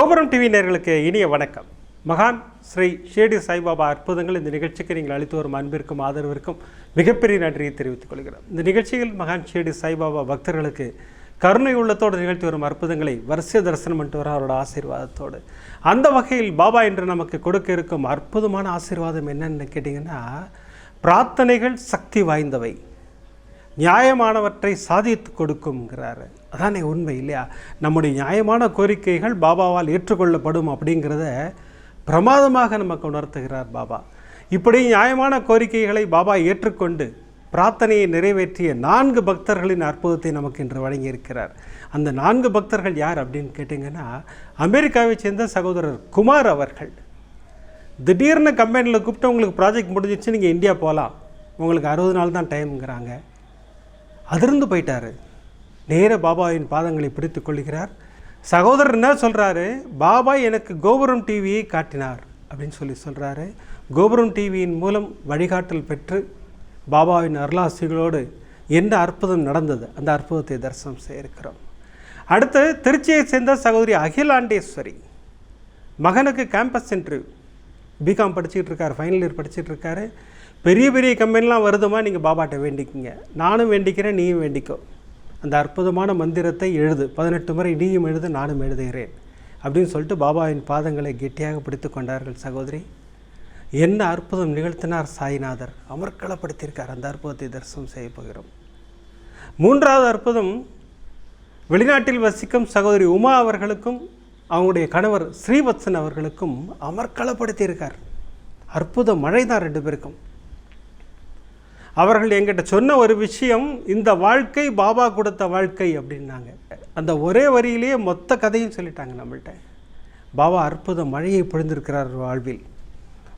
கோபுரம் டிவி நேர்களுக்கு இனிய வணக்கம். மகான் ஸ்ரீ ஷேடி சாய்பாபா அற்புதங்கள் இந்த நிகழ்ச்சிக்கு நீங்கள் அளித்து வரும் அன்பிற்கும் ஆதரவிற்கும் மிகப்பெரிய நன்றியை தெரிவித்துக் கொள்கிறோம். இந்த நிகழ்ச்சியில் மகான் ஷேடி சாய்பாபா பக்தர்களுக்கு கருணை உள்ளத்தோடு நிகழ்த்தி வரும் அற்புதங்களை வரிசை தரிசனம் பண்ணிட்டு வர அவரோட ஆசீர்வாதத்தோடு. அந்த வகையில் பாபா என்று நமக்கு கொடுக்க இருக்கும் அற்புதமான ஆசீர்வாதம் என்னன்னு கேட்டிங்கன்னா பிரார்த்தனைகள் சக்தி வாய்ந்தவை. நியாயமானவற்றை சாதித்து கொடுக்கும்ங்கிறாரு. அதானே உண்மை இல்லையா? நம்முடைய நியாயமான கோரிக்கைகள் பாபாவால் ஏற்றுக்கொள்ளப்படும் அப்படிங்கிறத பிரமாதமாக நமக்கு உணர்த்துகிறார் பாபா. இப்படி நியாயமான கோரிக்கைகளை பாபா ஏற்றுக்கொண்டு பிரார்த்தனையை நிறைவேற்றிய நான்கு பக்தர்களின் அற்புதத்தை நமக்கு இன்று வழங்கியிருக்கிறார். அந்த நான்கு பக்தர்கள் யார் அப்படின்னு கேட்டிங்கன்னா அமெரிக்காவைச் சேர்ந்த சகோதரர் குமார் அவர்கள். திடீர்னு கம்பெனியில் கூப்பிட்டு உங்களுக்கு ப்ராஜெக்ட் முடிஞ்சிச்சு நீங்கள் இந்தியா போகலாம் உங்களுக்கு அறுபது நாள் தான் டைம்ங்கிறாங்க அதிர்ந்து போயிட்டார். நேர பாபாவின் பாதங்களை பிடித்து கொள்கிறார் சகோதரர் என்ன சொல்கிறாரு பாபா எனக்கு கோபுரம் டிவியை காட்டினார் அப்படின்னு சொல்லி சொல்கிறாரு கோபுரம் டிவியின் மூலம் வழிகாட்டல் பெற்று பாபாவின் அருளாசிகளோடு என்ன அற்புதம் நடந்தது? அந்த அற்புதத்தை தரிசனம் செய்ய இருக்கிறோம் அடுத்து திருச்சியை சேர்ந்த சகோதரி அகிலாண்டேஸ்வரி மகனுக்கு கேம்பஸ் இன்டர்வியூ பிகாம் படிச்சுட்டு இருக்காரு. ஃபைனல் இயர் படிச்சுட்டு இருக்காரு. பெரிய பெரிய கம்பெனிலாம் வருதுமா? நீங்கள் பாபாட்ட வேண்டிக்கிங்க. நானும் வேண்டிக்கிறேன் நீயும் வேண்டிக்கோ. அந்த அற்புதமான மந்திரத்தை எழுது. பதினெட்டு முறை நீயும் எழுது நானும் எழுதுகிறேன். அப்படின்னு சொல்லிட்டு பாபாவின் பாதங்களை கெட்டியாக பிடித்து கொண்டார்கள் சகோதரி. என்ன அற்புதம் நிகழ்த்தினார் சாய்நாதர். அமர்க்களப்படுத்தியிருக்கார். அந்த அற்புதத்தை தரிசனம் செய்ய போகிறோம். மூன்றாவது அற்புதம் வெளிநாட்டில் வசிக்கும் சகோதரி உமா அவர்களுக்கும் அவங்களுடைய கணவர் ஸ்ரீவத்சன் அவர்களுக்கும் அமர்க்களப்படுத்தியிருக்கார். அற்புத மழை தான் ரெண்டு பேருக்கும். அவர்கள் எங்கிட்ட சொன்ன ஒரு விஷயம் இந்த வாழ்க்கை பாபா கொடுத்த வாழ்க்கை அப்படின்னாங்க. அந்த ஒரே வரியிலேயே மொத்த கதையும் சொல்லிட்டாங்க நம்மள்ட்ட. பாபா அற்புத மழையை பொழிந்திருக்கிறார் வாழ்வில்.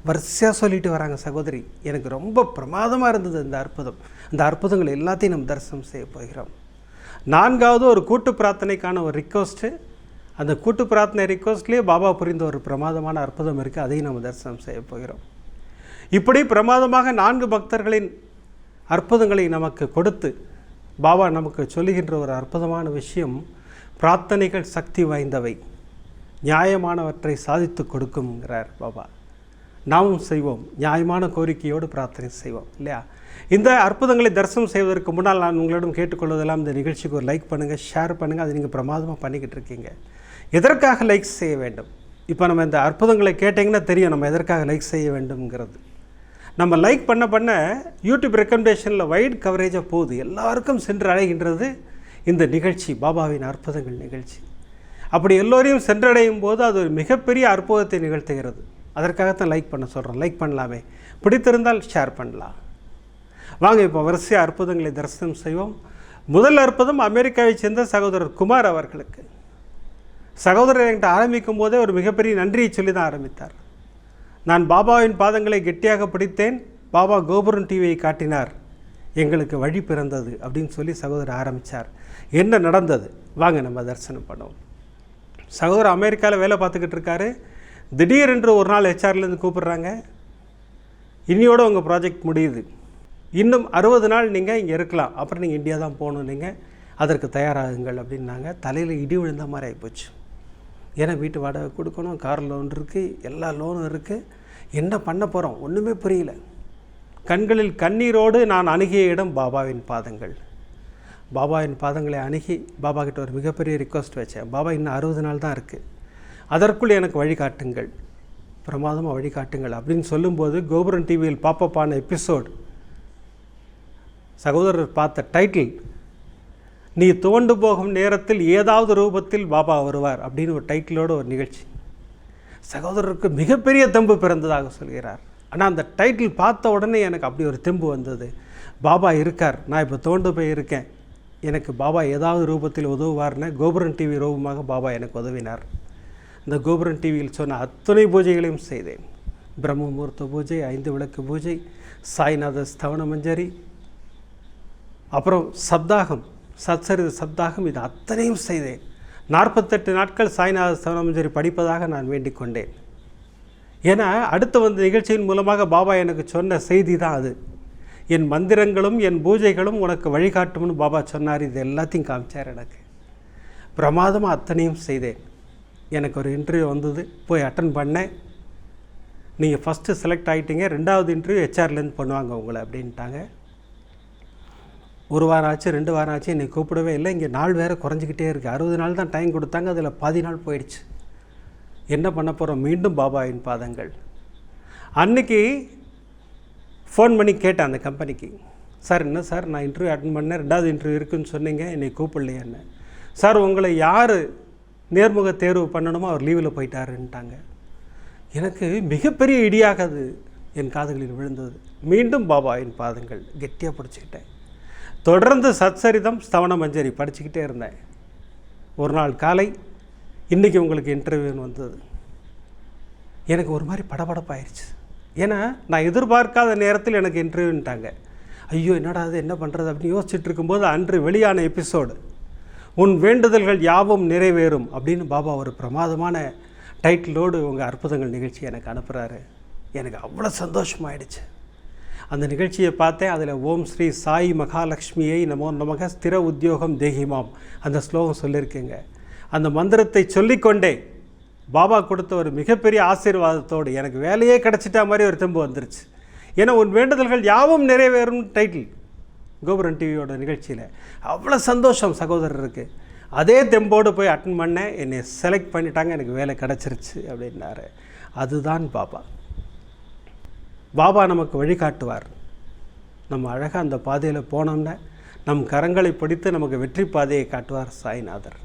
வரிசையாக சொல்லிட்டு வராங்க சகோதரி. எனக்கு ரொம்ப பிரமாதமாக இருந்தது இந்த அற்புதம். இந்த அற்புதங்கள் எல்லாத்தையும் நம்ம தரிசனம் செய்ய போகிறோம். நான்காவது ஒரு கூட்டு பிரார்த்தனைக்கான ஒரு ரிக்வஸ்ட்டு அந்த கூட்டு பிரார்த்தனை ரிக்வஸ்ட்லேயே பாபா புரிந்த ஒரு பிரமாதமான அற்புதம் இருக்குது அதையும் நம்ம தரிசனம் செய்ய போகிறோம். இப்படி பிரமாதமாக நான்கு பக்தர்களின் அற்புதங்களை நமக்கு கொடுத்து பாபா நமக்கு சொல்லுகின்ற ஒரு அற்புதமான விஷயம் பிரார்த்தனைகள் சக்தி வாய்ந்தவை. நியாயமானவற்றை சாதித்து கொடுக்கும்ங்கிறார் பாபா. நாமும் செய்வோம். நியாயமான கோரிக்கையோடு பிரார்த்தனை செய்வோம் இல்லையா? இந்த அற்புதங்களை தரிசனம் செய்வதற்கு முன்னால் நான் உங்களிடம் கேட்டுக்கொள்வதெல்லாம் இந்த நிகழ்ச்சிக்கு ஒரு லைக் பண்ணுங்கள் ஷேர் பண்ணுங்கள் அது நீங்கள் பிரமாதமாக பண்ணிக்கிட்டு இருக்கீங்க. எதற்காக லைக் செய்ய வேண்டும்? இப்போ நம்ம இந்த அற்புதங்களை கேட்டிங்கன்னா தெரியும் நம்ம எதற்காக லைக் செய்ய வேண்டும்ங்கிறது. நம்ம லைக் பண்ண பண்ண யூடியூப் ரெக்கமெண்டேஷனில் வைட் கவரேஜாக போகுது. எல்லாருக்கும் சென்று அடைகின்றது இந்த நிகழ்ச்சி பாபாவின் அற்புதங்கள் நிகழ்ச்சி. அப்படி எல்லோரையும் சென்றடையும் போது அது ஒரு மிகப்பெரிய அற்புதத்தை நிகழ்த்துகிறது. அதற்காகத்தான் லைக் பண்ண சொல்கிறோம் லைக் பண்ணலாமே. பிடித்திருந்தால் ஷேர் பண்ணலாம். வாங்க இப்போ வரிசையாக அற்புதங்களை தரிசனம் செய்வோம். முதல் அற்புதம் அமெரிக்காவைச் சேர்ந்த சகோதரர் குமார் அவர்களுக்கு. சகோதரர் என்கிட்ட ஆரம்பிக்கும் போதே ஒரு மிகப்பெரிய நன்றியை சொல்லி தான் ஆரம்பித்தார். நான் பாபாவின் பாதங்களை கெட்டியாக பிடித்தேன். பாபா கோபுரம் டிவியை காட்டினார். எங்களுக்கு வழி பிறந்தது அப்படின்னு சொல்லி சகோதரர் ஆரம்பித்தார் என்ன நடந்தது? வாங்க நம்ம தரிசனம் பண்ணுவோம். சகோதரர் அமெரிக்காவில் வேலை பார்த்துக்கிட்டு இருக்காரு. திடீரென்று ஒரு நாள் ஹெச்ஆர்லேருந்து கூப்பிடுறாங்க. இன்னியோட உங்கள் ப்ராஜெக்ட் முடியுது. இன்னும் அறுபது நாள் நீங்கள் இங்கே இருக்கலாம். அப்புறம் நீங்கள் இந்தியா தான் போகணும். நீங்கள் அதற்கு தயாராகுங்கள் அப்படின்னாங்க. தலையில் இடி விழுந்த மாதிரி ஆகிப்போச்சு ஏன்னா வீட்டு வாடகை கொடுக்கணும் கார் லோன் இருக்குது எல்லா லோனும் இருக்குது என்ன பண்ண போகிறோம் ஒன்றுமே புரியல. கண்களில் கண்ணீரோடு நான் அணுகிய இடம் பாபாவின் பாதங்கள். பாபாவின் பாதங்களை அணுகி பாபா கிட்ட ஒரு மிகப்பெரிய ரிக்வஸ்ட் வச்சேன். பாபா இன்னும் அறுபது நாள் தான் இருக்குது அதற்குள் எனக்கு வழிகாட்டுங்கள் பிரமாதமாக வழிகாட்டுங்கள் அப்படின்னு சொல்லும்போது கோபுரம் டிவியில் பாப்பப்பான எபிசோட் சகோதரர் பார்த்த டைட்டில் நீ துவண்டு போகும் நேரத்தில் ஏதாவது ரூபத்தில் பாபா வருவார் அப்படின்னு ஒரு டைட்டிலோட ஒரு நிகழ்ச்சி. சகோதரருக்கு மிகப்பெரிய தெம்பு பிறந்ததாக சொல்கிறார். ஆனால் அந்த டைட்டில் பார்த்த உடனே எனக்கு அப்படி ஒரு தெம்பு வந்தது. பாபா இருக்கார் நான் இப்போ தோண்டு போயிருக்கேன் எனக்கு பாபா ஏதாவது ரூபத்தில் உதவுவார்னு கோபுரன் டிவி ரூபமாக பாபா எனக்கு உதவினார். இந்த கோபுரன் டிவியில் சொன்ன அத்தனை பூஜைகளையும் செய்தேன். பிரம்ம முகூர்த்த பூஜை ஐந்து விளக்கு பூஜை சாய்நாத ஸ்தவன மஞ்சரி அப்புறம் சப்தாகம் சத்சரித சப்தாகம் இது அத்தனையும் செய்தேன். நாற்பத்தெட்டு நாட்கள் சாய்நாத ஸ்தவனமஞ்சரி படிப்பதாக நான் வேண்டிக் கொண்டேன். ஏன்னா அடுத்து வந்த நிகழ்ச்சியின் மூலமாக பாபா எனக்கு சொன்ன செய்தி தான் அது. என் மந்திரங்களும் என் பூஜைகளும் உனக்கு வழிகாட்டும்னு பாபா சொன்னார். இது எல்லாத்தையும் காமிச்சார் எனக்கு. பிரமாதமாக அத்தனையும் செய்தேன். எனக்கு ஒரு இன்டர்வியூ வந்தது. போய் அட்டன் பண்ணேன். நீங்கள் ஃபஸ்ட்டு செலக்ட் ஆகிட்டீங்க ரெண்டாவது இன்டர்வியூ ஹெச்ஆர்லேருந்து பண்ணுவாங்க உங்களை அப்படின்ட்டாங்க. ஒரு வாரம் ஆச்சு ரெண்டு வாரம் ஆச்சு என்னை கூப்பிடவே இல்லை. இங்கே நாள் வேறு குறைஞ்சிக்கிட்டே இருக்குது அறுபது நாள் தான் டைம் கொடுத்தாங்க அதில் பாதி நாள் போயிடுச்சு. என்ன பண்ண போகிறோம் மீண்டும் பாபாவின் பாதங்கள். அன்னைக்கு ஃபோன் பண்ணி கேட்டேன் அந்த கம்பெனிக்கு சார் என்ன சார் நான் இன்டர்வியூ அட்டன் பண்ணேன். ரெண்டாவது இன்டர்வியூ இருக்குன்னு சொன்னீங்க. என்னை கூப்பிடலையான்னு சார் உங்களை யார் நேர்முக தேர்வு பண்ணணுமோ அவர் லீவில் போயிட்டாருன்ட்டாங்க. எனக்கு மிகப்பெரிய இடியாகாது என் காதுகளில் விழுந்தது. மீண்டும் பாபாவின் பாதங்கள் கெட்டியாக பிடிச்சிக்கிட்டேன். தொடர்ந்து சத்சரிதம் ஸ்தவன மஞ்சரி படிச்சுக்கிட்டே இருந்தேன். ஒரு நாள் காலை இன்றைக்கி உங்களுக்கு இன்டர்வியூன்னு வந்தது. எனக்கு ஒரு மாதிரி படபடப்பாயிருச்சு. ஏன்னா நான் எதிர்பார்க்காத நேரத்தில் எனக்கு இன்டர்வியூன்ட்டாங்க ஐயோ என்னடா அது என்ன பண்ணுறது அப்படின்னு யோசிச்சுட்டு இருக்கும்போது அன்று வெளியான எபிசோடு உன் வேண்டுதல்கள் யாவும் நிறைவேறும் அப்படின்னு பாபா ஒரு பிரமாதமான டைட்டிலோடு உங்கள் அற்புதங்கள் நிகழ்ச்சி எனக்கு அனுப்புகிறாரு எனக்கு அவ்வளோ சந்தோஷமாயிடுச்சு. அந்த நிகழ்ச்சியை பார்த்தேன். அதில் ஓம் ஸ்ரீ சாய் மகாலட்சுமியை நமோ நமக ஸ்திர உத்தியோகம் தேகிமாம். அந்த ஸ்லோகம் சொல்லியிருக்கேங்க. அந்த மந்திரத்தை சொல்லிக்கொண்டே பாபா கொடுத்த ஒரு மிகப்பெரிய ஆசீர்வாதத்தோடு எனக்கு வேலையே கிடச்சிட்டா மாதிரி ஒரு தெம்பு வந்துருச்சு. ஏன்னா உன் வேண்டுதல்கள் யாவும் நிறைவேறும் டைட்டில் கோபுரன் டிவியோட நிகழ்ச்சியில். அவ்வளோ சந்தோஷம் சகோதரருக்கு. அதே தெம்போடு போய் அட்டன் பண்ணேன். என்னை செலக்ட் பண்ணிட்டாங்க. எனக்கு வேலை கிடச்சிருச்சு அப்படின்னாரு. அதுதான் பாபா. பாபா நமக்கு வழிகாட்டுவார். நம்ம அழகாக அந்த பாதையில் போனோம்னா நம் கரங்களை பிடித்து நமக்கு வெற்றி பாதையை காட்டுவார் சாய்நாதர்.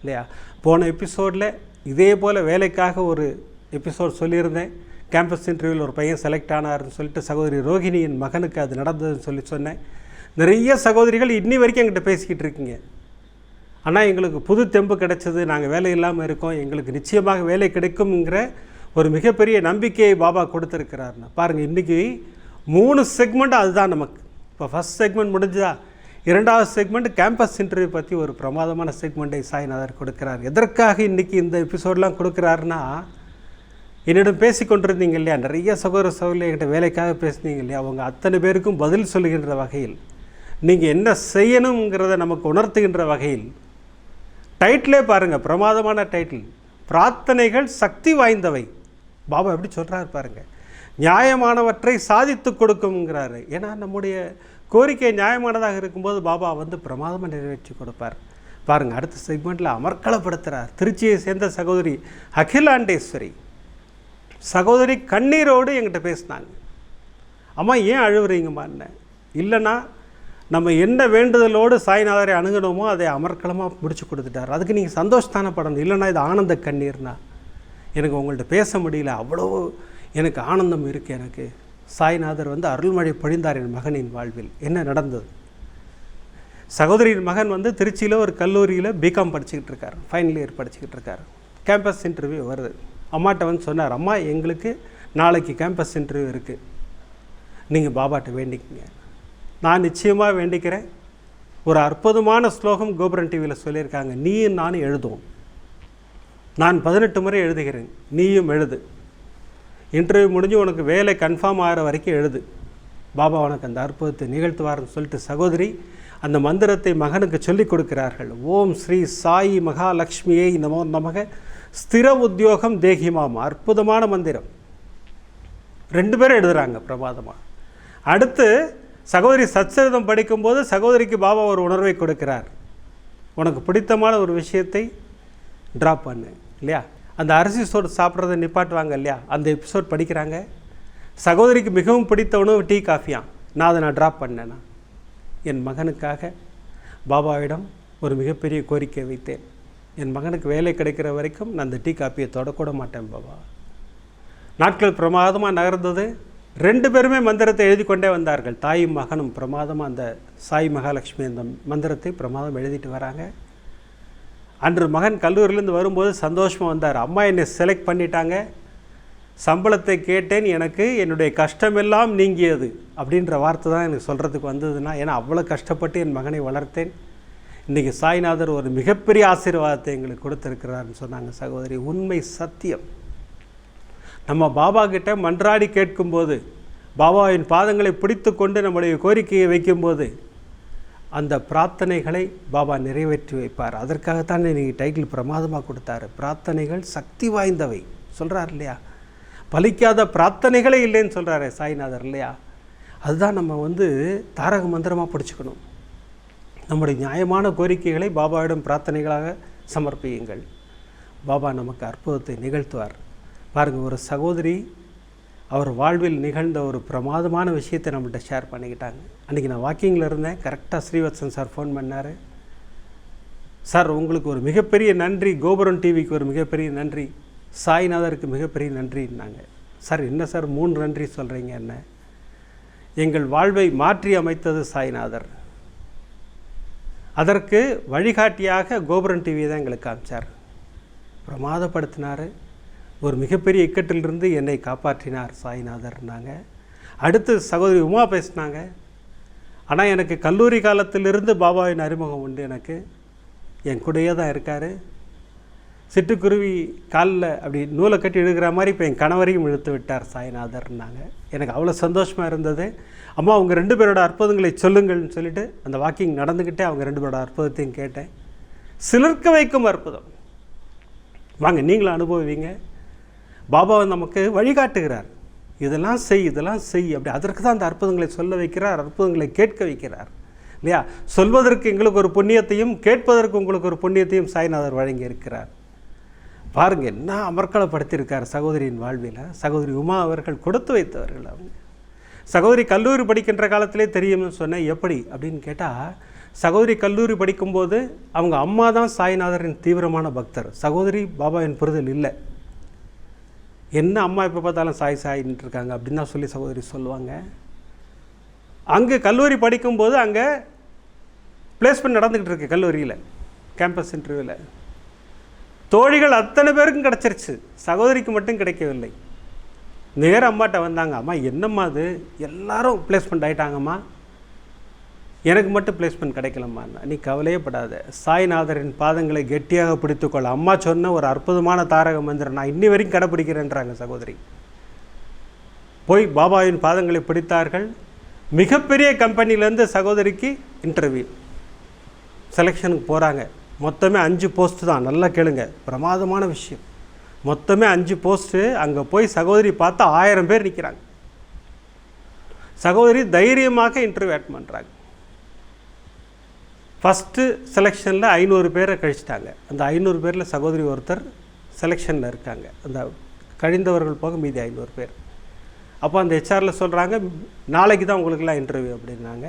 இல்லையா? போன எபிசோடில் இதே போல் வேலைக்காக ஒரு எபிசோட் சொல்லியிருந்தேன். கேம்பஸ் இன்டர்வியூவில் ஒரு பையன் செலக்ட் ஆனார்னு சொல்லிட்டு சகோதரி ரோகிணியின் மகனுக்கு அது நடந்ததுன்னு சொல்லி சொன்னேன். நிறைய சகோதரிகள் இன்னி வரைக்கும் என்கிட்ட பேசிக்கிட்டு இருக்கீங்க. ஆனால் எங்களுக்கு புது தெம்பு கிடைச்சது நாங்கள் வேலை இல்லாமல் இருக்கோம் எங்களுக்கு நிச்சயமாக வேலை கிடைக்கும்ங்கிற ஒரு மிகப்பெரிய நம்பிக்கையை பாபா கொடுத்துருக்கிறாருன்னா பாருங்கள் இன்றைக்கி மூணு செக்மெண்ட் அதுதான் நமக்கு. இப்போ ஃபஸ்ட் செக்மெண்ட் முடிஞ்சதா? இரண்டாவது செக்மெண்ட் கேம்பஸ் இன்டர்வியூ பற்றி ஒரு பிரமாதமான செக்மெண்ட்டை சாய்நாதர் கொடுக்குறார். எதற்காக இன்றைக்கி இந்த எபிசோடெலாம் கொடுக்குறாருன்னா என்னிடம் பேசி கொண்டிருந்தீங்க இல்லையா? நிறைய சகோதர சகோதரி என்கிட்ட வேலைக்காக பேசுனீங்க இல்லையா? அவங்க அத்தனை பேருக்கும் பதில் சொல்லுகின்ற வகையில் நீங்கள் என்ன செய்யணுங்கிறத நமக்கு உணர்த்துகின்ற வகையில் டைட்டிலே பாருங்கள் பிரமாதமான டைட்டில் பிரார்த்தனைகள் சக்தி வாய்ந்தவை. பாபா எப்படி சொல்கிறாரு பாருங்க நியாயமானவற்றை சாதித்து கொடுக்கும்ங்கிறாரு. ஏன்னா நம்முடைய கோரிக்கை நியாயமானதாக இருக்கும்போது பாபா வந்து பிரமாதமாக நிறைவேற்றி கொடுப்பார். பாருங்கள் அடுத்த செக்மெண்ட்டில் அமர்க்களப்படுத்துகிறார் திருச்சியை சேர்ந்த சகோதரி அகிலாண்டேஸ்வரி. சகோதரி கண்ணீரோடு என்கிட்ட பேசினாங்க. அம்மா ஏன் அழுவுறீங்கம்மான்னு இல்லைன்னா நம்ம என்ன வேண்டுதலோடு சாய்நாதரை அணுகணுமோ அதை அமர்க்களமாக முடிச்சு கொடுத்துட்டார். அதுக்கு நீங்கள் சந்தோஷத்தான படணும் இல்லைன்னா இது ஆனந்த கண்ணீர்னா? எனக்கு உங்கள்கிட்ட பேச முடியல அவ்வளோ எனக்கு ஆனந்தம் இருக்குது எனக்கு. சாய்நாதர் வந்து அருள்மழை பொழிந்தார் என் மகனின் வாழ்வில். என்ன நடந்தது? சகோதரியின் மகன் வந்து திருச்சியில் ஒரு கல்லூரியில் பிகாம் படிச்சுக்கிட்டு இருக்கார். ஃபைனல் இயர் படிச்சுக்கிட்டு இருக்கார். கேம்பஸ் இன்டர்வியூ வருது. அம்மாட்ட வந்து சொன்னார் அம்மா எங்களுக்கு நாளைக்கு கேம்பஸ் இன்டர்வியூ இருக்குது நீங்கள் பாபாட்ட வேண்டிக்கிங்க. நான் நிச்சயமாக வேண்டிக்கிறேன். ஒரு அற்புதமான ஸ்லோகம் கோபுரன் டிவியில் சொல்லியிருக்காங்க. நீயும் நானும் எழுதுவோம். நான் பதினெட்டு முறை எழுதுகிறேன். நீயும் எழுது. இன்டர்வியூ முடிஞ்சு உனக்கு வேலை கன்ஃபார்ம் ஆகிற வரைக்கும் எழுது. பாபா உனக்கு அந்த அற்புதத்தை நிகழ்த்துவார்னு சொல்லிட்டு சகோதரி அந்த மந்திரத்தை மகனுக்கு சொல்லிக் கொடுக்கிறார்கள். ஓம் ஸ்ரீ சாயி மகாலட்சுமியை நமோ நமக. ஸ்திர உத்தியோகம் தேகிமாம் அற்புதமான மந்திரம். ரெண்டு பேரும் எழுதுகிறாங்க பிரபாதமாக அடுத்து சகோதரி சச்சரிதம் படிக்கும்போது சகோதரிக்கு பாபா ஒரு உணர்வை கொடுக்கிறார். உனக்கு பிடித்தமான ஒரு விஷயத்தை ட்ராப் பண்ணு. இல்லையா? அந்த அரிசி சோறு சாப்பிட்றத நிப்பாட்டுவாங்க இல்லையா? அந்த எபிசோட் படிக்கிறாங்க. சகோதரிக்கு மிகவும் பிடித்த உணவு டீ காஃபியா நான் அதை நான் ட்ராப் பண்ணேன்னா என் மகனுக்காக பாபாவிடம் ஒரு மிகப்பெரிய கோரிக்கை வைத்தேன். என் மகனுக்கு வேலை கிடைக்கிற வரைக்கும் நான் அந்த டீ காஃபியை தொடக்கூட மாட்டேன் பாபா. நாட்கள் பிரமாதமாக நகர்ந்தது. ரெண்டு பேருமே மந்திரத்தை எழுதி கொண்டே வந்தார்கள். தாயும் மகனும் பிரமாதமாக அந்த சாய் மகாலட்சுமி அந்த மந்திரத்தை பிரமாதம் எழுதிட்டு வராங்க. அன்று மகன் கல்லூரியிலேருந்து வரும்போது சந்தோஷமாக வந்தார். அம்மா என்னை செலக்ட் பண்ணிட்டாங்க. சம்பளத்தை கேட்டேன். எனக்கு என்னுடைய கஷ்டமெல்லாம் நீங்கியது அப்படின்ற வார்த்தை தான் எனக்கு சொல்கிறதுக்கு வந்ததுன்னா ஏன்னா அவ்வளோ கஷ்டப்பட்டு என் மகனை வளர்த்தேன். இன்றைக்கி சாய்நாதர் ஒரு மிகப்பெரிய ஆசீர்வாதத்தை எங்களுக்கு கொடுத்துருக்கிறாருன்னு சொன்னாங்க சகோதரி. உண்மை சத்தியம். நம்ம பாபா கிட்ட மன்றாடி கேட்கும்போது பாபாவின் பாதங்களை பிடித்து கொண்டு நம்முடைய கோரிக்கையை வைக்கும்போது அந்த பிரார்த்தனைகளை பாபா நிறைவேற்றி வைப்பார். அதற்காகத்தான் நீங்கள் டைட்டில் பிரமாதமாக கொடுத்தாரு. பிரார்த்தனைகள் சக்தி வாய்ந்தவை. சொல்கிறார் இல்லையா? பலிக்காத பிரார்த்தனைகளே இல்லைன்னு சொல்கிறாரு சாய்நாதர் இல்லையா? அதுதான் நம்ம வந்து தாரக மந்திரமாக பிடிச்சிக்கணும். நம்முடைய நியாயமான கோரிக்கைகளை பாபாவிடம் பிரார்த்தனைகளாக சமர்ப்பியுங்கள். பாபா நமக்கு அற்புதத்தை நிகழ்த்துவார். பாருங்கள் ஒரு சகோதரி அவர் வாழ்வில் நிகழ்ந்த ஒரு பிரமாதமான விஷயத்தை நம்மகிட்ட ஷேர் பண்ணிக்கிட்டாங்க. அன்றைக்கி நான் வாக்கிங்கில் இருந்தேன். கரெக்டாக ஸ்ரீவத்சன் சார் ஃபோன் பண்ணார். சார் உங்களுக்கு ஒரு மிகப்பெரிய நன்றி. கோபுரம் டிவிக்கு ஒரு மிகப்பெரிய நன்றி. சாய்நாதருக்கு மிகப்பெரிய நன்றின்னாங்க. சார் என்ன சார் மூணு நன்றி சொல்கிறீங்க என்ன? எங்கள் வாழ்வை மாற்றி அமைத்தது சாய்நாதர். அதற்கு வழிகாட்டியாக கோபுரம் டிவி தான் எங்களுக்கு காமிச்சார். பிரமாதப்படுத்தினார். ஒரு மிகப்பெரிய இக்கட்டிலிருந்து என்னை காப்பாற்றினார் சாய்நாதர்னாங்க அடுத்து சகோதரி உமா பேசினாங்க. ஆனால் எனக்கு கல்லூரி காலத்திலிருந்து பாபாவின் அறிமுகம் உண்டு எனக்கு. என் கூடயே தான் இருக்கார். சிட்டுக்குருவி காலில் அப்படி நூலை கட்டி இழுக்கிற மாதிரி இப்போ என் கணவரையும் இழுத்து விட்டார் சாய்நாதர்னாங்க எனக்கு அவ்வளோ சந்தோஷமாக இருந்தது. அம்மா அவங்க ரெண்டு பேரோட அற்புதங்களை சொல்லுங்கள்னு சொல்லிவிட்டு அந்த வாக்கிங் நடந்துக்கிட்டே அவங்க ரெண்டு பேரோட அற்புதத்தையும் கேட்டேன். சிலர்க்க வைக்கும் அற்புதம். வாங்க நீங்களும் அனுபவிங்க. பாபா நமக்கு வழிகாட்டுகிறார். இதெல்லாம் செய் இதெல்லாம் செய் அப்படி அதற்கு தான் அந்த அற்புதங்களை சொல்ல வைக்கிறார் அற்புதங்களை கேட்க வைக்கிறார். இல்லையா? சொல்வதற்கு எங்களுக்கு ஒரு புண்ணியத்தையும் கேட்பதற்கு உங்களுக்கு ஒரு புண்ணியத்தையும் சாய்நாதர் வழங்கி இருக்கிறார் பாருங்க என்ன அமர்க்களப்படுத்தியிருக்கார் சகோதரியின் வாழ்வில். சகோதரி உமா அவர்கள் கொடுத்து வைத்தவர்கள் அவங்க. சகோதரி கல்லூரி படிக்கின்ற காலத்திலே தெரியும்னு சொன்னேன் எப்படி அப்படின்னு கேட்டால் சகோதரி கல்லூரி படிக்கும்போது அவங்க அம்மா தான் சாய்நாதரின் தீவிரமான பக்தர். சகோதரி பாபாவின் புரிதல் இல்லை. என்ன அம்மா எப்போ பார்த்தாலும் சாய் சாயின்ட்டு இருக்காங்க அப்படின்னு தான் சொல்லி சகோதரி சொல்லுவாங்க. அங்கே கல்லூரி படிக்கும்போது அங்கே பிளேஸ்மெண்ட் நடந்துக்கிட்டு இருக்கு கல்லூரியில் கேம்பஸ் இன்டர்வியூவில் தோழிகள் அத்தனை பேருக்கும் கிடச்சிருச்சு. சகோதரிக்கு மட்டும் கிடைக்கவில்லை. நேர அம்மாட்ட வந்தாங்க அம்மா என்னம்மா அது? எல்லாரும் பிளேஸ்மெண்ட் ஆகிட்டாங்கம்மா எனக்கு மட்டும் பிளேஸ்மெண்ட் கிடைக்கலம்மா. நீ கவலையே படாத. சாய்நாதரின் பாதங்களை கெட்டியாக பிடித்துக்கொள்ள அம்மா சொன்ன ஒரு அற்புதமான தாரக மந்திரம் நான் இன்னி வரைக்கும் கடைப்பிடிக்கிறேன்றாங்க சகோதரி. போய் பாபாவின் பாதங்களை பிடித்தார்கள். மிகப்பெரிய கம்பெனிலேருந்து சகோதரிக்கு இன்டர்வியூ செலெக்ஷனுக்கு போகிறாங்க மொத்தமே அஞ்சு போஸ்ட் தான். நல்லா கேளுங்க. பிரமாதமான விஷயம். மொத்தமே அஞ்சு போஸ்ட்டு அங்கே போய் சகோதரி பார்த்தா ஆயிரம் பேர் நிற்கிறாங்க சகோதரி தைரியமாக இன்டர்வியூ அட் பண்ணுறாங்க ஃபஸ்ட்டு செலெக்ஷனில் ஐநூறு பேரை கழிச்சிட்டாங்க. அந்த ஐநூறு பேரில் சகோதரி ஒருத்தர் செலெக்ஷனில் இருக்காங்க. அந்த கழிந்தவர்கள் போக மீதி ஐநூறு பேர். அப்போ அந்த ஹெச்ஆரில் சொல்கிறாங்க நாளைக்கு தான் உங்களுக்கெல்லாம் இன்டர்வியூ அப்படின்னாங்க.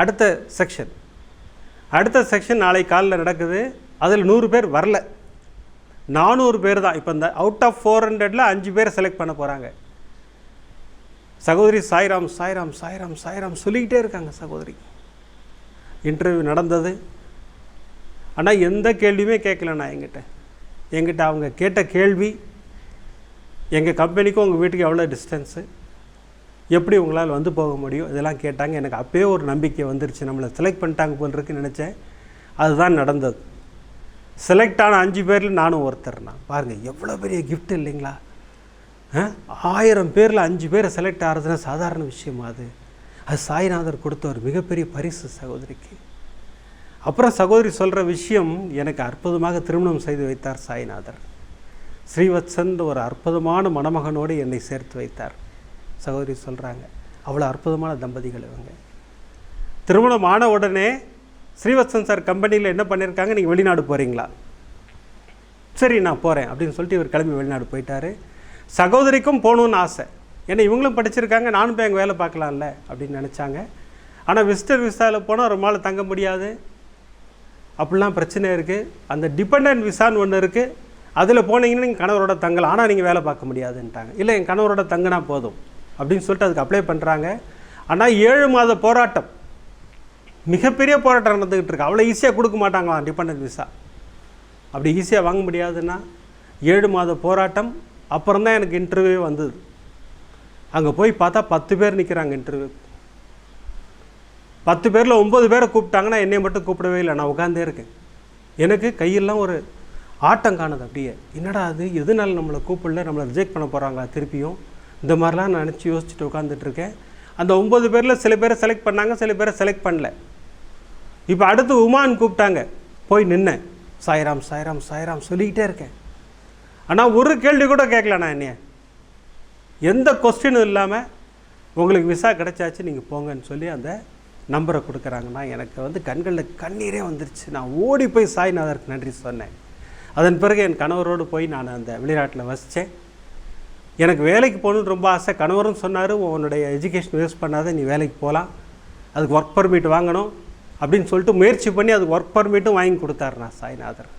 அடுத்த செக்ஷன் அடுத்த செக்ஷன் நாளை காலில் நடக்குது. அதில் நூறு பேர் வரல. நானூறு பேர் தான். இப்போ இந்த அவுட் ஆஃப் ஃபோர் ஹண்ட்ரடில் அஞ்சு பேர் செலக்ட் பண்ண போகிறாங்க சகோதரி சாய்ராம் சாய்ராம் சாய்ராம் சாய்ராம் சொல்லிக்கிட்டே இருக்காங்க சகோதரி. இன்டர்வியூ நடந்தது. ஆனால் எந்த கேள்வியுமே கேட்கலண்ணா எங்கிட்ட எங்கிட்ட அவங்க கேட்ட கேள்வி எங்கள் கம்பெனிக்கும் உங்கள் வீட்டுக்கு எவ்வளோ டிஸ்டன்ஸு எப்படி உங்களால் வந்து போக முடியும்? இதெல்லாம் கேட்டாங்க. எனக்கு அப்போயே ஒரு நம்பிக்கை வந்துருச்சு. நம்மளை செலக்ட் பண்ணிட்டாங்க போல் இருக்குன்னு நினச்சேன். அதுதான் நடந்தது. செலக்ட் ஆன அஞ்சு பேரில் நானும் ஒருத்தர் பாருங்கள் எவ்வளோ பெரிய கிஃப்ட் இல்லைங்களா? ஆ? ஆயிரம் பேரில் அஞ்சு பேரை செலக்ட் ஆகிறதுனா சாதாரண விஷயமா அது? அது சாய்நாதர் கொடுத்த ஒரு மிகப்பெரிய பரிசு சகோதரிக்கு. அப்புறம் சகோதரி சொல்கிற விஷயம் எனக்கு அற்புதமாக திருமணம் செய்து வைத்தார் சாய்நாதர். ஸ்ரீவத்சன் ஒரு அற்புதமான மணமகனோடு என்னை சேர்த்து வைத்தார். சகோதரி சொல்கிறாங்க அவ்வளோ அற்புதமான தம்பதிகள் இவங்க. திருமணம் ஆன உடனே ஸ்ரீவத்சன் சார் கம்பெனியில் என்ன பண்ணியிருக்காங்க நீங்கள் வெளிநாடு போகிறீங்களா சரி நான் போகிறேன் அப்படின்னு சொல்லிட்டு இவர் கிளம்பி வெளிநாடு போயிட்டாரு. சகோதரிக்கும் போகணுன்னு ஆசை. ஏன்னா இவங்களும் படிச்சிருக்காங்க நானும் போய் அங்கே வேலை பார்க்கலாம்ல அப்படின்னு நினச்சாங்க. ஆனால் விசிட்டர் விசாவில் போனால் ரொம்ப நாள் தங்க முடியாது. அப்படிலாம் பிரச்சனை இருக்குது அந்த டிபெண்ட் விசான்னு ஒன்று இருக்குது அதில் போனீங்கன்னா நீங்கள் கணவரோட தங்கலாம். ஆனால் நீங்கள் வேலை பார்க்க முடியாதுன்ட்டாங்க. இல்லை என் கணவரோட தங்கினா போதும் அப்படின்னு சொல்லிட்டு அதுக்கு அப்ளை பண்ணுறாங்க ஆனால் ஏழு மாத போராட்டம். மிகப்பெரிய போராட்டம் நடந்துக்கிட்டு இருக்கு. அவ்வளோ ஈஸியாக கொடுக்க மாட்டாங்களாம் டிபெண்ட் விசா அப்படி ஈஸியாக வாங்க முடியாதுன்னா ஏழு மாத போராட்டம். அப்புறம் தான் எனக்கு இன்டர்வியூ வந்தது. அங்கே போய் பார்த்தா பத்து பேர் நிற்கிறாங்க இன்டர்வியூ பத்து பேரில் ஒம்பது பேரை கூப்பிட்டாங்கன்னா என்னை மட்டும் கூப்பிடவே இல்லை. நான் உட்காந்தே இருக்கேன். எனக்கு கையெல்லாம் ஒரு ஆட்டம் காணுது அப்படியே. என்னடா அது? எதனால நம்மளை கூப்பிடல? நம்மளை ரிஜெக்ட் பண்ண போகிறாங்களா திருப்பியும்? இந்த மாதிரிலாம் நான் நினச்சி யோசிச்சுட்டு உட்காந்துட்ருக்கேன் அந்த ஒம்பது பேரில் சில பேரை செலக்ட் பண்ணாங்க சில பேரை செலக்ட் பண்ணல. இப்போ அடுத்து உமான் கூப்பிட்டாங்க. போய் நின்னேன். சாய்ராம் சாய்ராம் சாய்ராம் சொல்லிக்கிட்டே இருக்கேன். ஆனால் ஒரு கேள்வி கூட கேட்கல நான் என்னைய. எந்த கொஸ்டினும் இல்லாமல் உங்களுக்கு விசா கிடைச்சாச்சு நீங்கள் போங்கன்னு சொல்லி அந்த நம்பரை கொடுக்குறாங்கன்னா எனக்கு வந்து கண்களில் கண்ணீரே வந்துருச்சு. நான் ஓடி போய் சாய்நாதருக்கு நன்றி சொன்னேன். அதன் பிறகு என் கணவரோடு போய் நான் அந்த வெளிநாட்டில் வசித்தேன் எனக்கு வேலைக்கு போகணுன்னு ரொம்ப ஆசை. கணவரும் சொன்னார் உன்னுடைய எஜுகேஷன் வேஸ்ட் பண்ணாத நீ வேலைக்கு போகலாம் அதுக்கு ஒர்க் பர்மிட் வாங்கணும். அப்படின்னு சொல்லிட்டு முயற்சி பண்ணி அதுக்கு ஒர்க் பர்மிட்டும் வாங்கி கொடுத்தாரு நான் சாய்நாதர்.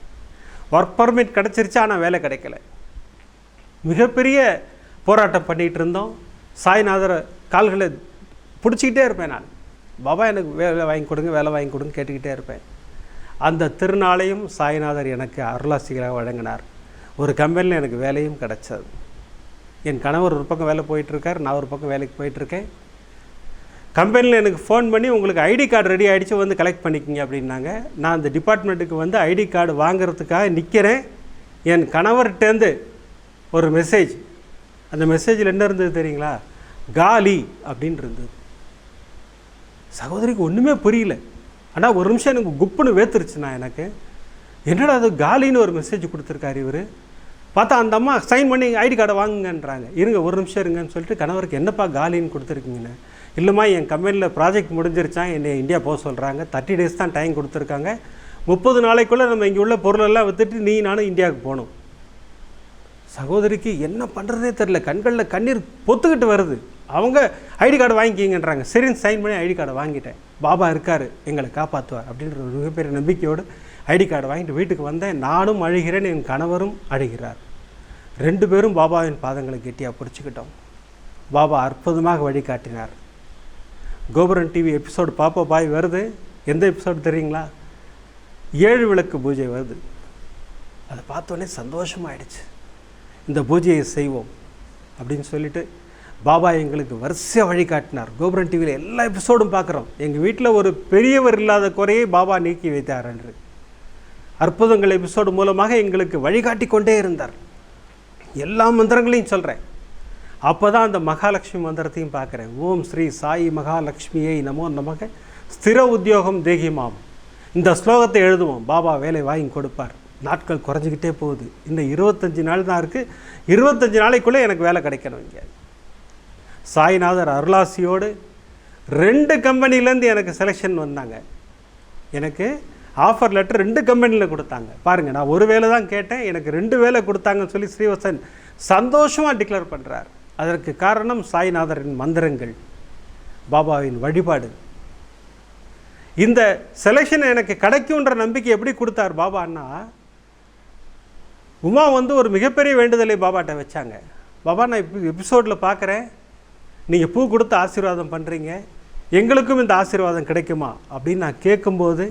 ஒர்க் பர்மிட் கிடச்சிருச்சு ஆனால் வேலை கிடைக்கல. மிகப்பெரிய போராட்டம் பண்ணிகிட்டு இருந்தோம். சாய்நாதரை கால்களை பிடிச்சிக்கிட்டே இருப்பேன் நான். பாபா எனக்கு வேலை வாங்கி கொடுங்க வேலை வாங்கி கொடுங்க கேட்டுக்கிட்டே இருப்பேன். அந்த திருநாளையும் சாய்நாதர் எனக்கு அருளாசிகளாக வழங்கினார். ஒரு கம்பெனியில் எனக்கு வேலையும் கிடச்சது. என் கணவர் ஒரு பக்கம் வேலை போயிட்டுருக்கார் நான் ஒரு பக்கம் வேலைக்கு போயிட்டுருக்கேன். கம்பெனியில் எனக்கு ஃபோன் பண்ணி உங்களுக்கு ஐடி கார்டு ரெடி ஆகிடுச்சு வந்து கலெக்ட் பண்ணிக்கிங்க அப்படின்னாங்க. நான் அந்த டிபார்ட்மெண்ட்டுக்கு வந்து ஐடி கார்டு வாங்குறதுக்காக நிற்கிறேன் என் கணவர்கிட்டேருந்து ஒரு மெசேஜ் அந்த மெசேஜில் என்ன இருந்தது தெரியுங்களா? காலி அப்படின்னு இருந்தது. சகோதரிக்கு ஒன்றுமே புரியல. ஆனால் ஒரு நிமிஷம் எனக்கு குப்புன்னு வேத்துருச்சுண்ணா எனக்கு. என்னடா அது காலின்னு ஒரு மெசேஜ் கொடுத்துருக்காரு இவர்? பார்த்தா அந்த அம்மா சைன் பண்ணி ஐடி கார்டை வாங்குங்கன்றாங்க. இருங்க ஒரு நிமிஷம் இருங்கன்னு சொல்லிட்டு கணவருக்கு என்னப்பா காலின்னு கொடுத்துருக்கீங்கண்ணே இல்லைம்மா என் கம்பெனியில் ப்ராஜெக்ட் முடிஞ்சிருச்சான் என்னை இந்தியா போக சொல்கிறாங்க தேர்ட்டி டேஸ் தான் டைம் கொடுத்துருக்காங்க. முப்பது நாளைக்குள்ளே நம்ம இங்கே உள்ள பொருளெல்லாம் விற்றுட்டு நீ நானும் இந்தியாவுக்கு போகணும். சகோதரிக்கு என்ன பண்ணுறதே தெரில கண்களில் கண்ணீர் பொத்துக்கிட்டு வருது. அவங்க ஐடி கார்டு வாங்கிக்கிங்கன்றாங்க. சரின்னு சைன் பண்ணி ஐடி கார்டை வாங்கிட்டேன். பாபா இருக்கார் எங்களை காப்பாற்றுவார் அப்படின்ற ஒரு மிகப்பெரிய நம்பிக்கையோடு ஐடி கார்டு வாங்கிட்டு வீட்டுக்கு வந்தேன். நானும் அழுகிறேன் என் கணவரும் அழுகிறார். ரெண்டு பேரும் பாபாவின் பாதங்களை கெட்டியாக பிடிச்சிக்கிட்டோம். பாபா அற்புதமாக வழிகாட்டினார். கோபுரன் டிவி எபிசோடு பாப்பா பாய் வருது. எந்த எபிசோடு தெரியுங்களா? ஏழு விளக்கு பூஜை வருது. அதை பார்த்தோன்னே சந்தோஷமாயிடுச்சு. இந்த பூஜையை செய்வோம் அப்படின்னு சொல்லிட்டு பாபா எங்களுக்கு வரிசையாக வழிகாட்டினார் கோபுரம் டிவியில் எல்லா எபிசோடும் பார்க்குறோம். எங்கள் வீட்டில் ஒரு பெரியவர் இல்லாத குறையை பாபா நீக்கி வைத்தார் என்று அற்புதங்கள் எபிசோடு மூலமாக எங்களுக்கு வழிகாட்டி கொண்டே இருந்தார். எல்லா மந்திரங்களையும் சொல்கிறேன் அப்போ தான் அந்த மகாலட்சுமி மந்திரத்தையும் பார்க்குறேன். ஓம் ஸ்ரீ சாயி மகாலட்சுமியை நமோ நமக. ஸ்திர உத்தியோகம் தேகிமாம். இந்த ஸ்லோகத்தை எழுதுவோம். பாபா வேலை வாங்கி கொடுப்பார். நாட்கள் குறைஞ்சிக்கிட்டே போகுது. இன்னும் இருபத்தஞ்சி நாள் தான் இருக்குது இருபத்தஞ்சி நாளைக்குள்ளே எனக்கு வேலை கிடைக்கணும் இங்கே. சாய்நாதர் அருளாசியோடு ரெண்டு கம்பெனிலேருந்து எனக்கு செலெக்ஷன் வந்தாங்க. எனக்கு ஆஃபர் லெட்டர் ரெண்டு கம்பெனியில் கொடுத்தாங்க. பாருங்கள் நான் ஒரு வேலை தான் கேட்டேன். எனக்கு ரெண்டு வேலை கொடுத்தாங்கன்னு சொல்லி ஸ்ரீவசன் சந்தோஷமாக டிக்ளேர் பண்ணுறார் அதற்கு காரணம் சாய்நாதரின் மந்திரங்கள் பாபாவின் வழிபாடு. இந்த செலெக்ஷன் எனக்கு கிடைக்குன்ற நம்பிக்கை எப்படி கொடுத்தார் பாபான்னா உமா வந்து ஒரு மிகப்பெரிய வேண்டுதலை பாபாட்ட வச்சாங்க. பாபா நான் இப்போ எபிசோடில் பார்க்குறேன் நீங்கள் பூ கொடுத்து ஆசீர்வாதம் பண்ணுறீங்க எங்களுக்கும் இந்த ஆசீர்வாதம் கிடைக்குமா? அப்படின்னு நான் கேட்கும்போது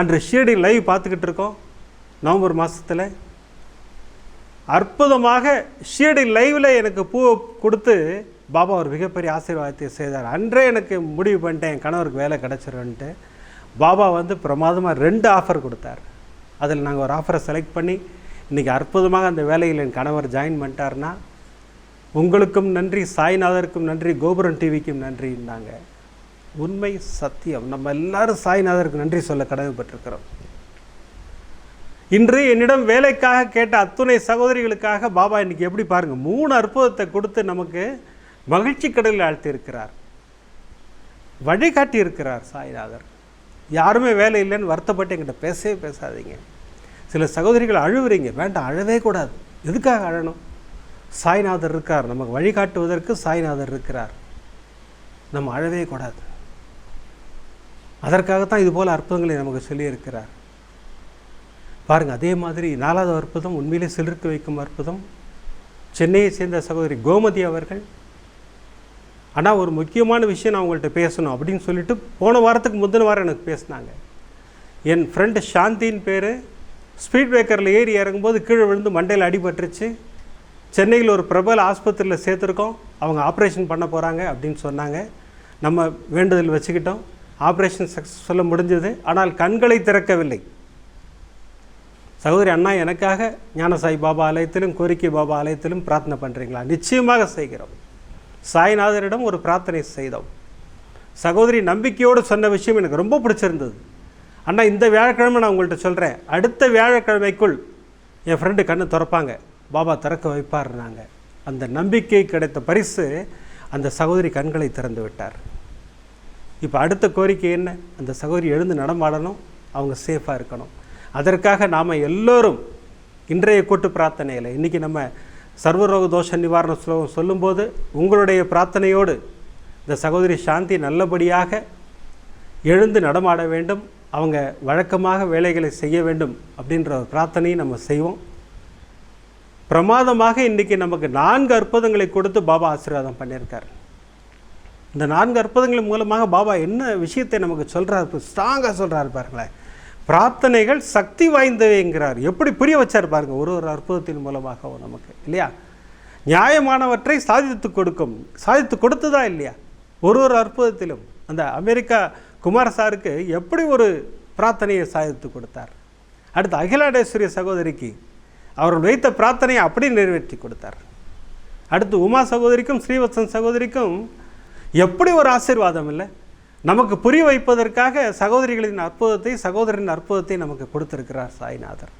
அன்று ஷீரடி லைவ் பார்த்துக்கிட்டு இருக்கோம் நவம்பர் மாதத்தில் அற்புதமாக ஷீரடி லைவில் எனக்கு பூவை கொடுத்து பாபா ஒரு மிகப்பெரிய ஆசீர்வாதத்தை செய்தார். அன்றே எனக்கு முடிவு பண்ணிட்டேன் என் கணவருக்கு வேலை கிடச்சிருன்ட்டு. பாபா வந்து பிரமாதமாக ரெண்டு ஆஃபர் கொடுத்தார். அதில் நாங்கள் ஒரு ஆஃபரை செலக்ட் பண்ணி இன்றைக்கி அற்புதமாக அந்த வேலையில் என் கணவர் ஜாயின் பண்ணிட்டார்னா உங்களுக்கும் நன்றி சாய்நாதருக்கும் நன்றி கோபுரம் டிவிக்கும் நன்றின்னாங்க. உண்மை சத்தியம். நம்ம எல்லாரும் சாய்நாதருக்கு நன்றி சொல்ல கடமைப்பட்டிருக்கிறோம். இன்று என்னிடம் வேலைக்காக கேட்ட அத்துணை சகோதரிகளுக்காக பாபா இன்னைக்கு எப்படி பாருங்கள் மூணு அற்புதத்தை கொடுத்து நமக்கு மகிழ்ச்சி கடலில் ஆழ்த்தியிருக்கிறார். வழிகாட்டி இருக்கிறார் சாய்நாதர். யாருமே வேலை இல்லைன்னு வருத்தப்பட்டு என்கிட்ட பேசவே பேசாதீங்க. சில சகோதரிகள் அழுவுறீங்க வேண்டாம் அழவே கூடாது. எதுக்காக அழணும்? சாய்நாதர் இருக்கார். நமக்கு வழிகாட்டுவதற்கு சாய்நாதர் இருக்கிறார். நம்ம அழவே கூடாது. அதற்காகத்தான் இது போல் அற்புதங்களை நமக்கு சொல்லியிருக்கிறார். பாருங்கள் அதே மாதிரி நாலாவது அற்புதம் உண்மையிலே சிலிர்க்க வைக்கும் அற்புதம். சென்னையை சேர்ந்த சகோதரி கோமதி அவர்கள் ஆனால் ஒரு முக்கியமான விஷயம் நான் உங்கள்கிட்ட பேசணும் அப்படின்னு சொல்லிட்டு போன வாரத்துக்கு முந்தின வாரம் எனக்கு பேசினாங்க. என் ஃப்ரெண்டு சாந்தியின் பேர் ஸ்பீட் பிரேக்கரில் ஏறி இறங்கும்போது கீழே விழுந்து மண்டையில் அடிபட்டுருச்சு. சென்னையில் ஒரு பிரபல ஆஸ்பத்திரியில் சேர்த்துருக்கோம். அவங்க ஆப்ரேஷன் பண்ண போகிறாங்க அப்படின்னு சொன்னாங்க. நம்ம வேண்டுதல் வச்சுக்கிட்டோம். ஆப்ரேஷன் சக்ஸஸ்ஃபுல்லாக முடிஞ்சது. ஆனால் கண்களை திறக்கவில்லை. சகோதரி அண்ணா எனக்காக ஞானசாய் பாபா ஆலயத்திலும் கோரிக்கை பாபா ஆலயத்திலும் பிரார்த்தனை பண்ணுறீங்களா நிச்சயமாக செய்கிறோம். சாய்நாதரிடம் ஒரு பிரார்த்தனை செய்தோம். சகோதரி நம்பிக்கையோடு சொன்ன விஷயம் எனக்கு ரொம்ப பிடிச்சிருந்தது. அண்ணா இந்த வியாழக்கிழமை நான் உங்கள்கிட்ட சொல்கிறேன் அடுத்த வியாழக்கிழமைக்குள் என் ஃப்ரெண்டு கண்ணு திறப்பாங்க. பாபா திறக்க வைப்பாருனாங்க. அந்த நம்பிக்கை கிடைத்த பரிசு அந்த சகோதரி கண்களை திறந்து விட்டார். இப்போ அடுத்த கோரிக்கை என்ன? அந்த சகோதரி எழுந்து நடமாடணும். அவங்க சேஃபாக இருக்கணும். அதற்காக நாம் எல்லோரும் இன்றைய கூட்டு பிரார்த்தனையில் இன்றைக்கி நம்ம சர்வரோக தோஷ நிவாரண ஸ்லோகம் சொல்லும்போது உங்களுடைய பிரார்த்தனையோடு இந்த சகோதரி சாந்தி நல்லபடியாக எழுந்து நடமாட வேண்டும். அவங்க வழக்கமாக வேலைகளை செய்ய வேண்டும் அப்படின்ற ஒரு பிரார்த்தனையை நம்ம செய்வோம். பிரமாதமாக இன்றைக்கி நமக்கு நான்கு அற்புதங்களை கொடுத்து பாபா ஆசீர்வாதம் பண்ணியிருக்கார். இந்த நான்கு அற்புதங்கள் மூலமாக பாபா என்ன விஷயத்தை நமக்கு சொல்கிறார் ஸ்ட்ராங்காக சொல்கிறார் பாருங்களேன். பிரார்த்தனைகள் சக்தி வாய்ந்தவைங்கிறார். எப்படி புரிய வச்சார் பாருங்க ஒரு ஒரு அற்புதத்தின் மூலமாகவும் நமக்கு இல்லையா? நியாயமானவற்றை சாதித்து கொடுக்கும். சாதித்து கொடுத்ததா இல்லையா? ஒரு ஒரு அற்புதத்திலும். அந்த அமெரிக்கா குமார சாருக்கு எப்படி ஒரு பிரார்த்தனையை சாதித்து கொடுத்தார்? அடுத்து அகிலாடேஸ்வரிய சகோதரிக்கு அவர்கள் வைத்த பிரார்த்தனையை அப்படி நிறைவேற்றி கொடுத்தார். அடுத்து உமா சகோதரிக்கும் ஸ்ரீவத்சன் சகோதரிக்கும் எப்படி ஒரு ஆசீர்வாதம் இல்லை? நமக்கு புரிய வைப்பதற்காக சகோதரிகளின் அற்புதத்தை சகோதரின் அற்புதத்தை நமக்கு கொடுத்திருக்கிறார் சாய்நாதர்.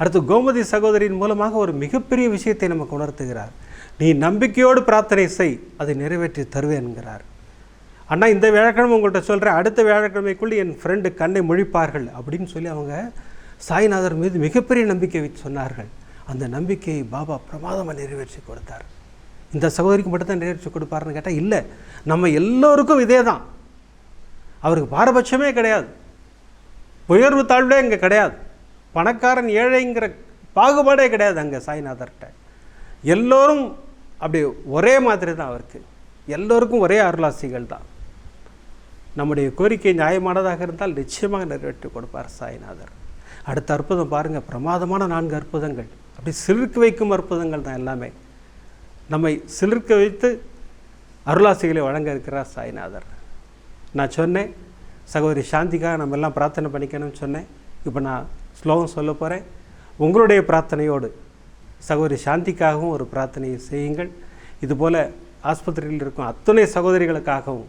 அடுத்து கோமதி சகோதரியின் மூலமாக ஒரு மிகப்பெரிய விஷயத்தை நமக்கு உணர்த்துகிறார். நீ நம்பிக்கையோடு பிரார்த்தனை செய் அதை நிறைவேற்றி தருவேன்கிறார் அண்ணா இந்த வியாழக்கிழமை உங்கள்கிட்ட சொல்கிறேன் அடுத்த வியாழக்கிழமைக்குள்ளே என் ஃப்ரெண்டு கண்ணை முழிப்பார்கள் அப்படின்னு சொல்லி அவங்க சாய்நாதர் மீது மிகப்பெரிய நம்பிக்கை சொன்னார்கள். அந்த நம்பிக்கையை பாபா பிரமாதமாக நிறைவேற்றி கொடுத்தார். இந்த சகோதரிக்கு மட்டும்தான் நிறைவேற்றி கொடுப்பாருன்னு கேட்டால் இல்லை. நம்ம எல்லோருக்கும் இதே தான் அவருக்கு பாரபட்சமே கிடையாது. உயர்வு தாழ்வே இங்கே கிடையாது. பணக்காரன் ஏழைங்கிற பாகுபாடே கிடையாது அங்கே சாய்நாதர்கிட்ட. எல்லோரும் அப்படி ஒரே மாதிரி தான் அவருக்கு. எல்லோருக்கும் ஒரே அருளாசிகள் தான் நம்முடைய கோரிக்கை நியாயமானதாக இருந்தால் நிச்சயமாக நிறைவேற்றி கொடுப்பார் சாய்நாதர். அடுத்த அற்புதம் பாருங்கள் பிரமாதமான நான்கு அற்புதங்கள். அப்படி சிலிர்க்க வைக்கும் அற்புதங்கள் தான் எல்லாமே. நம்மை சிலிர்க்க வைத்து அருளாசிகளை வழங்க இருக்கிறார் சாய்நாதர். நான் சொன்னேன் சகோதரி சாந்திக்காக நம்ம எல்லாம் பிரார்த்தனை பண்ணிக்கணும்னு சொன்னேன். இப்போ நான் ஸ்லோகம் சொல்ல போகிறேன் உங்களுடைய பிரார்த்தனையோடு சகோதரி சாந்திக்காகவும் ஒரு பிரார்த்தனையை செய்யுங்கள். இதுபோல் ஆஸ்பத்திரியில் இருக்கும் அத்தனை சகோதரிகளுக்காகவும்